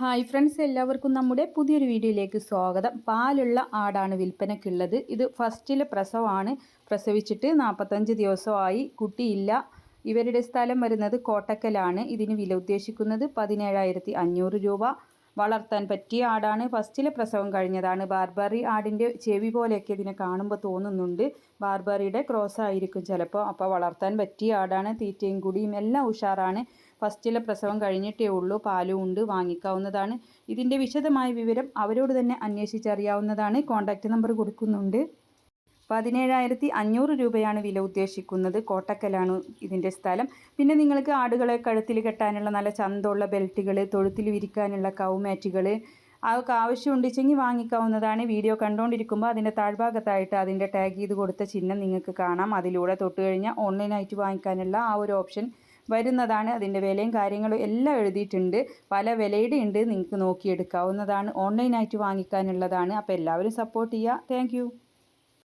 Hi friends എല്ലാവർക്കും നമ്മുടെ പുതിയൊരു വീഡിയോയിലേക്ക് സ്വാഗതം. പാലുള്ള ആടാണ് വിൽപ്പനയ്ക്കുള്ളത്. ഇത് ഫസ്റ്റിലെ പ്രസവമാണ്. പ്രസവിച്ചിട്ട് നാൽപ്പത്തഞ്ച് ദിവസമായി കുട്ടിയില്ല. ഇവരുടെ സ്ഥലം വരുന്നത് കോട്ടക്കലാണ്. ഇതിന് വില ഉദ്ദേശിക്കുന്നത് പതിനേഴായിരത്തി അഞ്ഞൂറ് രൂപ. വളർത്താൻ പറ്റിയ ആടാണ്. ഫസ്റ്റിലെ പ്രസവം കഴിഞ്ഞതാണ്. ബാർബറി ആടിന്റെ ചെവി പോലെയൊക്കെ ഇതിനെ കാണുമ്പോൾ തോന്നുന്നുണ്ട്. ബാർബറിയുടെ ക്രോസ് ആയിരിക്കും ചിലപ്പോൾ അപ്പോൾ വളർത്താൻ പറ്റിയ ആടാണ്. തീറ്റയും കുടിയും എല്ലാം ഉഷാറാണ്. ഫസ്റ്റിലെ പ്രസവം കഴിഞ്ഞിട്ടേ ഉള്ളൂ. പാലും ഉണ്ട്. വാങ്ങിക്കാവുന്നതാണ്. ഇതിന്റെ വിശദമായ വിവരം അവരോട് തന്നെ അന്വേഷിച്ചറിയാവുന്നതാണ്. കോൺടാക്റ്റ് നമ്പർ കൊടുക്കുന്നുണ്ട്. പതിനേഴായിരത്തി അഞ്ഞൂറ് രൂപയാണ് വില ഉദ്ദേശിക്കുന്നത്. കോട്ടക്കലാണ് ഇതിന്റെ സ്ഥലം. പിന്നെ നിങ്ങൾക്ക് ആടുകളെ കഴുത്തിൽ കെട്ടാനുള്ള നല്ല ചന്തമുള്ള ബെൽറ്റുകൾ തൊഴുത്തിൽ വിരിക്കാനുള്ള കൗമാറ്റുകൾ അതൊക്കെ ആവശ്യമുണ്ടെങ്കിൽ വാങ്ങിക്കാവുന്നതാണ്. വീഡിയോ കണ്ടുകൊണ്ടിരിക്കുമ്പോൾ അതിന്റെ താഴ്ഭാഗത്തായിട്ട് അതിന്റെ ടാഗ് ചെയ്ത് കൊടുത്ത ചിഹ്നം നിങ്ങൾക്ക് കാണാം. അതിലൂടെ തൊട്ട് കഴിഞ്ഞാൽ ഓൺലൈനായിട്ട് വാങ്ങിക്കാനുള്ള ആ ഒരു ഓപ്ഷൻ വരുന്നതാണ്. അതിന്റെ വിലയും കാര്യങ്ങളും എല്ലാം എഴുതിയിട്ടുണ്ട്. പല വിലയുടെ ഉണ്ട് നിങ്ങൾക്ക് നോക്കിയെടുക്കാവുന്നതാണ്. ഓൺലൈനായിട്ട് വാങ്ങിക്കാനുള്ളതാണ്. അപ്പോൾ എല്ലാവരും സപ്പോർട്ട് ചെയ്യുക. താങ്ക്